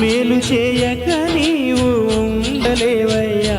మేలు చేయక నీవు ఉండలేవయ్యా.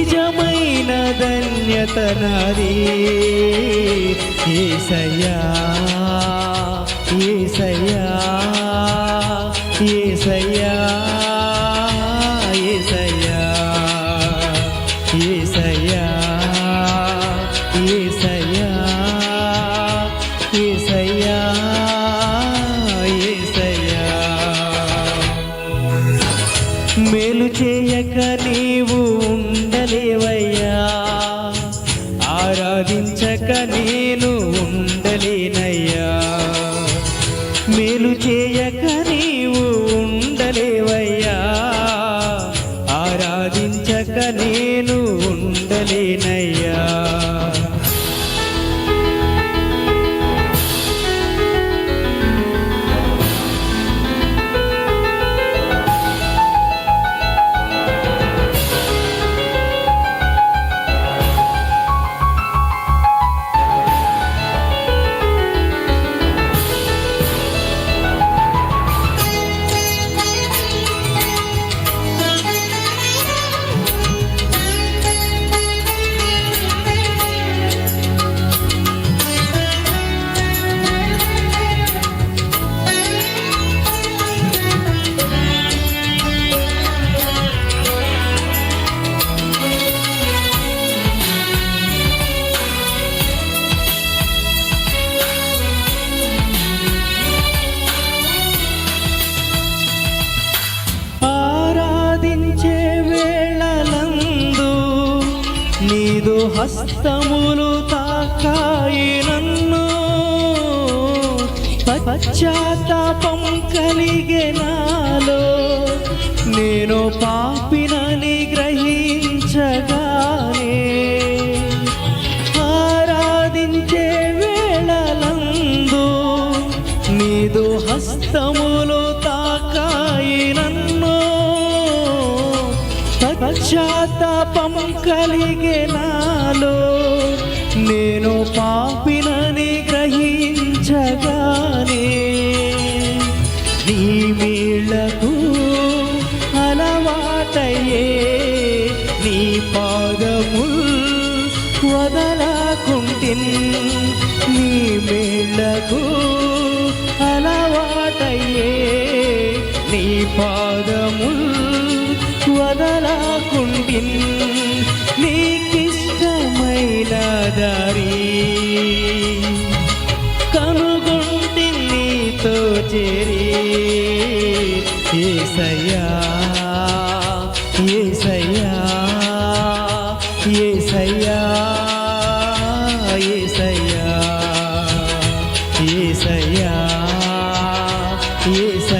నిజమైన ధన్యత నాది. ఏసయ్యా ఏసయ్యా ఏసయ్యా. మేలు చేయక నీవు ఉండలేవయ్యా. హస్తములు తాకాయి నన్ను. పశ్చాత్తాపం కలిగే నాలో నేను పాపినని గ్రహించగానే పశ్చాత్తాపం కలిగినాలో నేను పాపినని గ్రహించగానే నీ మీళ్ళకు అలవాటయ్యే నీ పాదముల్ వదలకుంటిన్ నీ మీళ్ళకు అలవాటయ్యే నీ పాదముల్ వదలకుంటిన్ నీకిష్టమైన దారి. కనుగొంటి నీతో చేరి ఏసయ్యా ఏసయ్యా ఏసయ్యా ఏసయ్యా ఏసయ్యా ఏసయ్యా ఏసయ్యా.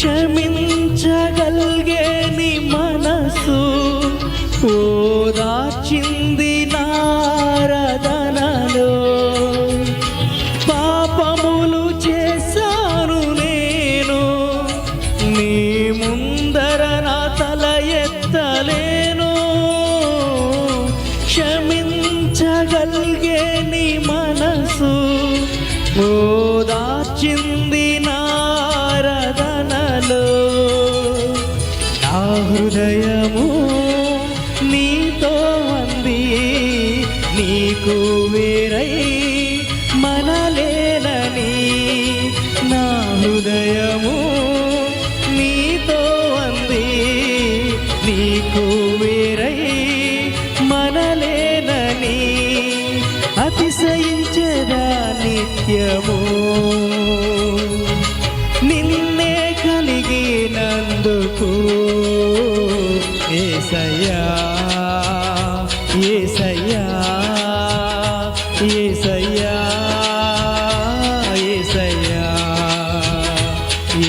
క్షమించగలిగే నీ మనసు ఓదార్చింది నారదనలో. పాపములు చేశాను నేను. నీ ముందర నా తల ఎత్తలేను. క్షమి నీకు వేరై మనలేనని నా హృదయము నీతో అంది. నీకు వేరై మనలేనని అతిశయించదా నిత్యము. నిన్నే కలిగినందుకు ఏసయ్యా.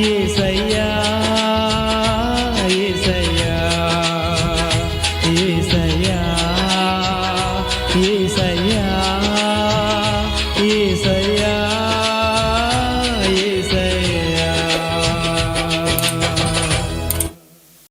ఏసై